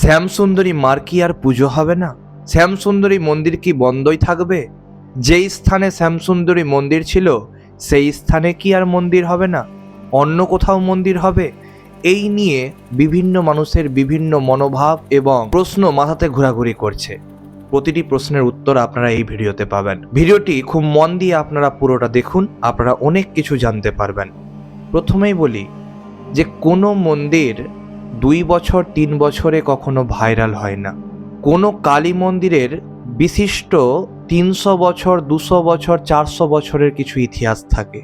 শ্যামসুন্দরী মার কি আর পুজো হবে না? শ্যামসুন্দরী মন্দির কি বন্ধই থাকবে? যেই স্থানে শ্যামসুন্দরী মন্দির ছিল, সেই স্থানে কি আর মন্দির হবে না? অন্য কোথাও মন্দির হবে? এই নিয়ে বিভিন্ন মানুষের বিভিন্ন মনোভাব এবং প্রশ্ন মাথাতে ঘোরাঘুরি করছে। প্রতিটি প্রশ্নের উত্তর আপনারা এই ভিডিওতে পাবেন। ভিডিওটি খুব মন দিয়ে আপনারা পুরোটা দেখুন, আপনারা অনেক কিছু জানতে পারবেন। প্রথমেই বলি যে কোনো মন্দির দুই বছর, তিন বছরে কখনো ভাইরাল হয় না। কোনো কালী মন্দিরের বিশিষ্ট তিনশো বছর, দুশো বছর, চারশো বছরের কিছু ইতিহাস থাকে।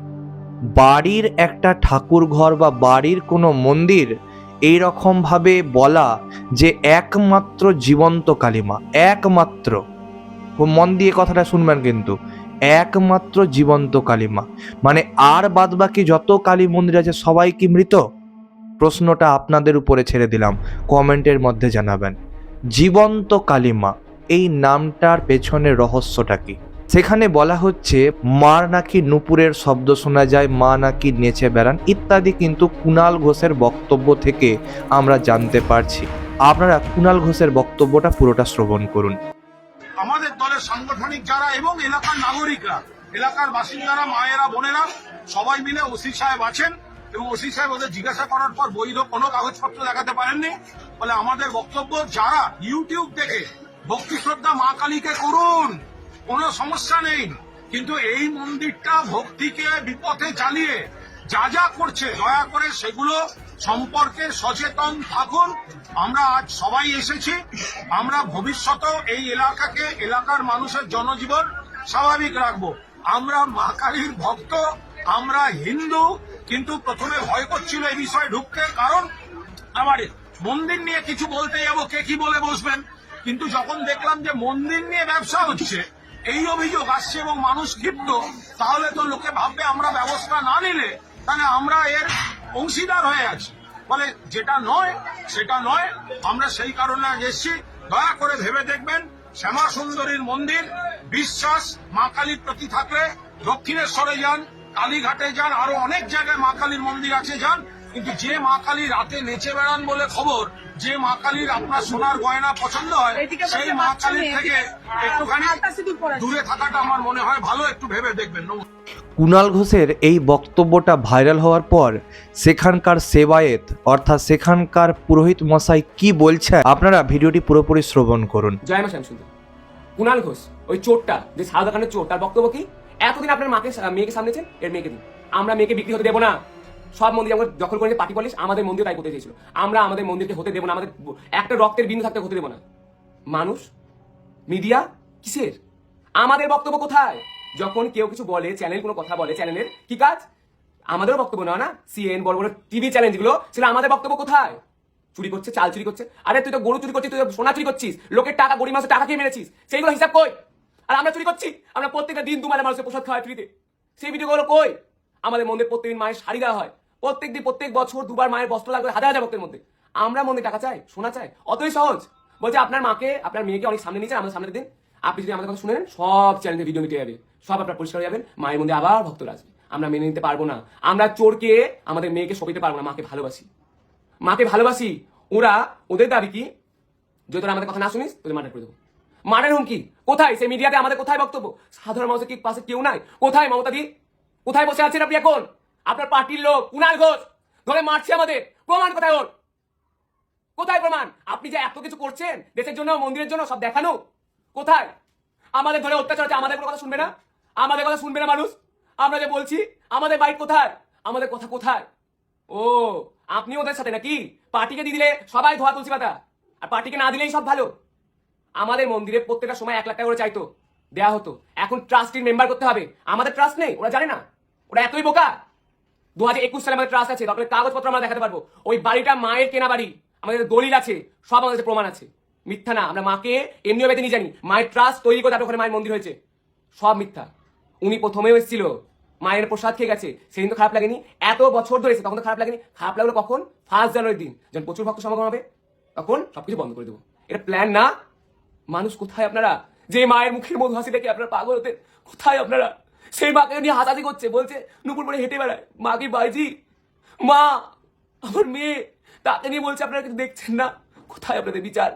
বাড়ির একটা ঠাকুর ঘর বা বাড়ির কোনো মন্দির এই রকমভাবে বলা যে একমাত্র জীবন্ত কালিমা, একমাত্র। মন দিয়ে কথাটা শুনবেন কিন্তু, একমাত্র জীবন্ত কালিমা। মানে আর বাদবাকি যত কালী মন্দির আছে, সবাই কি মৃত? প্রশ্নটা আপনাদের উপরে ছেড়ে দিলাম। কমেন্টের মধ্যে জানাবেন, জীবন্ত কালিমা, এই নামটার পেছনে রহস্যটা কি? সেখানে বলা হচ্ছে মার নাকি নুপুরের শব্দ শোনা যায়, মা নাকি নেচে বেড়ান, ইত্যাদি কিন্তু কুণাল ঘোষের বক্তব্য থেকে আমরা জানতে পারছি। আপনারা কুণাল ঘোষের বক্তব্যটা পুরোটা শ্রবণ করুন। আমাদের দলের সাংগঠনিক যারা এবং এলাকার নাগরিকরা, এলাকার বাসিন্দারা, মায়েরা, বোনেরা, সবাই মিলে ওসি সাহেব আছেন। এবং ওসি সাহেব ওদের জিজ্ঞাসা করার পর বৈধ কোনো কাগজপত্র দেখাতে পারেননি। ফলে আমাদের বক্তব্য, যারা ইউটিউব দেখে ভক্তি শ্রদ্ধা মা কালীকে করুন, কোনো সমস্যা নেই। কিন্তু এই মন্দিরটা ভক্তিকে বিপথে চালিয়ে যা যা করছে, দয়া করে সেগুলো সম্পর্কে সচেতন থাকুন। আমরা আজ সবাই এসেছি। আমরা ভবিষ্যতেও এই এলাকাকে, এলাকার মানুষের জনজীবন স্বাভাবিক রাখব। আমরা মা কালীর ভক্ত, আমরা হিন্দু কিন্তু প্রথমে ভয় করছিল এই বিষয়ে ঢুকতে, কারণ আমার মন্দির নিয়ে কিছু বলতে যাব, কে কি বলে বসবেন? কিন্তু যখন দেখলাম যে মন্দির নিয়ে ব্যবসা হচ্ছে, এই অভিযোগ আসছে এবং মানুষ ক্ষিপ্ত, তাহলে তো লোকে ভাববে আমরা ব্যবস্থা না নিলে তাহলে আমরা এর অংশীদার হয়ে আছি। ফলে যেটা নয়, সেটা নয়, আমরা সেই কারণে এসেছি। দয়া করে ভেবে দেখবেন শ্যামা সুন্দরীর মন্দির, বিশ্বাস, মা কালীর প্রতি থাকলে দক্ষিণেশ্বরে যান কালীঘাটে যান আরও অনেক জায়গায় মা কালীর মন্দির আছে যান। কিন্তু যে মা কালী রাতে নেচে বেড়ান বলে খবর যে মা কালীর আপনার সোনার গয়না পছন্দ হয় সেই মা কালীর থেকে একটুখানি পরা আছে। দূরে থাকাটা আমার মনে হয় ভালো একটু ভেবে দেখবেন। কুণাল ঘোষের এই বক্তব্যটা ভাইরাল হওয়ার পর সেখানকার সেবায়েত অর্থাৎ সেখানকার পুরোহিত মশাই কি বলছে আপনারা ভিডিওটি পুরোপুরি শ্রবণ করুন। জয় মা শ্যামসুন্দর। কুণাল ঘোষ ওই চোরটা যে সাদা দোকানের চোর তার বক্তব্য কি? এতদিন আপনার মাকে মেয়েকে সামনেছেন এর মেয়েকে দিন। আমরা মেয়েকে বিক্রি হতে দেবো না। সব মন্দির আমরা দখল করে পার্টি পলিশ আমাদের মন্দির তাই করতে চেয়েছিল। আমরা আমাদের মন্দিরকে হতে দেবো না, আমাদের একটা রক্তের বিন্দু থাকতে হতে দেবো না। মানুষ? মিডিয়া? কিসের? আমাদের বক্তব্য কোথায়? যখন কেউ কিছু বলে, চ্যানেল কোনো কথা বলে, চ্যানেলের কি কাজ? আমাদেরও বক্তব্য নয় না? সিএন বড় বড় টিভি চ্যানেল যেগুলো সেটা আমাদের বক্তব্য কোথায়? চুরি করছে, চাল চুরি করছে। আরে, তুই তো গরু চুরি করছিস, তুই তো সোনা চুরি করছিস। লোকের টাকা, গরিব মানুষের টাকা খেয়ে মেরেছিস। সেইগুলো হিসাব কই? আর আমরা চুরি করছি। আমরা প্রত্যেকটা দিন দুমারে মানুষের প্রসাদ খাওয়াই ফ্রিতে। সেই ভিডিওগুলো কই? আমাদের মন্দির প্রত্যেকদিন মায়ের শাড়ি দেওয়া হয়। প্রত্যেক দিন প্রত্যেক বছর দুবার মায়ের বস্ত্র লাগবে হাজার হাজার ভক্তের মধ্যে। আমরা মন্দির টাকা চাই শোনা চাই, অতই সহজ। বলছে আপনার মাকে, আপনার মেয়েকে অনেক সামনে নিয়েছেন আমাদের সামনে দিন। আপনি যদি আমাদের কথা শুনেন সব চ্যানেলে ভিডিও মিটে যাবে। সব আপনার পরিষ্কার হয়ে যাবেন, মায়ের মধ্যে আবার ভক্তরা আসবে। আমরা মেনে নিতে পারব না। আমরা চোরকে, আমাদের মেয়েকে সপিতে পারব না, মাকে ভালোবাসি। মাকে ভালোবাসি। ওরা, ওদের দাবি কি? যদি আমাদের কথা না শুনিস, তোদের মার্ডার করে দেবো। মার্ডার হুমকি? কোথায়? সেই মিডিয়াতে আমাদের কোথায় বক্তব্য? সাধারণ মানুষের কি পাশে কেউ নাই? কোথায় মমতা দি? কোথায় বসে আছেন আপনি এখন? আপনার পার্টির লোক কুণাল ঘোষ। ধরে মারছে আমাদের। প্রমাণ কোথায় ওর? কোথায় প্রমাণ? আপনি যে এত কিছু করছেন, দেশের জন্য, মন্দিরের জন্য, সব দেখানো? কোথায়? আমাদের ধরে অত্যাচার হচ্ছে, আমাদের কোনো কথা শুনবে না? আমাদের কথা শুনবে না মানুষ? আমরা যে বলছি, আমাদের বাইক কোথায়? আমাদের কথা কোথায়? ও, আপনি ওদের সাথে নাকি? পার্টিকে দিয়ে দিলে সবাই ধোয়া তুলসী পাতা। আর পার্টিকে না দিলেই সব ভালো। আমাদের মন্দিরে প্রত্যেকটা সময় এক লাখ টাকা করে চাইতো। দেয়া হতো। এখন ট্রাস্টির মেম্বার করতে হবে। আমাদের ট্রাস্ট নেই, ওরা জানে না। ওরা এতই বোকা। দু হাজার একুশ সালে আমাদের ট্রাস্ট আছে। তারপরে কাগজপত্র আমরা দেখাতে পারব। ওই বাড়িটা মায়ের কেনা বাড়ি। আমাদের দলিল আছে। সব আমাদের প্রমাণ আছে। মিথ্যা না। আমরা মাকে এমনিও বেঁধে নিয়ে জানি। মায়ের ট্রাস্ট তৈরি করে তারপর ওখানে মায়ের মন্দির হয়েছে। সব মিথ্যা। উনি প্রথমেও এসেছিল। মায়ের প্রসাদ খেয়ে গেছে। সেদিন তো খারাপ লাগেনি। এত বছর ধরেছে তখন তো খারাপ লাগেনি। খারাপ লাগল কখন? ফার্স্ট জানুয়ারির দিন। যখন প্রচুর ভক্ত সমাগম হবে, তখন সবকিছু বন্ধ করে দেবো। এটা প্ল্যান না। মানুষ কোথায় আপনারা? যে মায়ের মুখের মধু হাসি দেখে আপনারা পাগল হতে কোথায় আপনারা? সেই মাকে নিয়ে হাসাহাসি করছে, বলছে, নুপুর পরে হেঁটে বেড়ায় মাকে বাইজি? মা, আমার মেয়ে। তাকে নিয়ে বলছে, আপনারা কিছু দেখছেন না। কোথায় আপনাদের বিচার?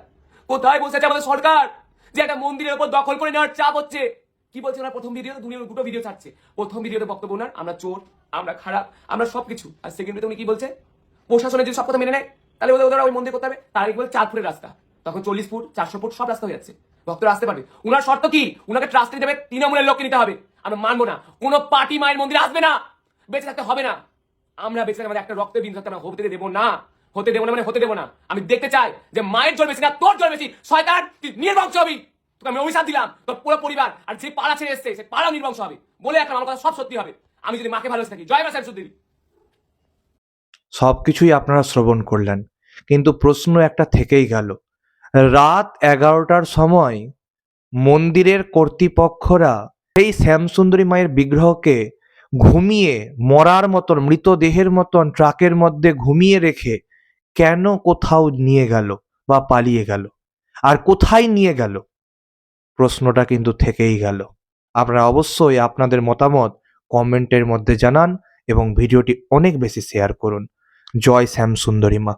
কোথায় বসে আছে আমাদের সরকার? যে একটা মন্দিরের উপর দখল করে নেওয়ার চাপ হচ্ছে। কি বলছে ওনার প্রথম ভিডিও দুনিয়ার দুটো ভিডিও ছাড়ছে। প্রথম ভিডিওতে বক্তব্য ওনার, আমরা চোর, আমরা খারাপ, আমরা সবকিছু। আর সেকেন্ড উনি কি বলছে? প্রশাসনের যদি সব কথা মেনে নেয়, তাহলে ওদের ওরা ওই মন্দির করতে হবে। তার বলে? চার ফুটের রাস্তা। তখন চল্লিশ ফুট, চারশো ফুট সব রাস্তা হয়ে যাচ্ছে। ভক্তরা আসতে পারবে। উনার শর্ত কি? উনাকে ট্রাস্টে দেবে তৃণমূলের লোককে নিতে হবে। আমরা মানবো না। কোনো পার্টি মায়ের মন্দিরে আসবে না। বেঁচে থাকতে হবে না। আমরা বেঁচে থাকতে একটা রক্তের বিন্দু থাকতে হতে দেবো না। হতে দেবো না মানে হতে দেবো না। আমি দেখতে চাই যে মায়ের জল বেশি না, তোর জল বেশি। শয়তান নির্বংশ হবি। তোকে আমি অভিশাপ দিলাম। তোর পুরো পরিবার আর যে পাড়া ছেড়ে এসছে, সে পাড়া নির্বংশ হবে। বলে একটা আমার কথা সব সত্যি হবে। আমি যদি মাকে ভালোবাসে থাকি। জয় মা শ্যামসুদ্দিন সব কিছুই আপনারা শ্রবণ করলেন, কিন্তু প্রশ্ন একটা থেকেই গেল। রাত এগারোটার সময় মন্দিরের কর্তৃপক্ষরা সেই শ্যামসুন্দরী মায়ের বিগ্রহকে ঘুমিয়ে মরার মতন, মৃতদেহের মতন ট্রাকের মধ্যে ঘুমিয়ে রেখে কেন কোথাও নিয়ে গেল বা পালিয়ে গেল? আর কোথায় নিয়ে গেল? প্রশ্নটা কিন্তু থেকেই গেল। আপনারা অবশ্যই আপনাদের মতামত কমেন্টের মধ্যে জানান এবং ভিডিওটি অনেক বেশি শেয়ার করুন। জয় শ্যাম সুন্দরী মা।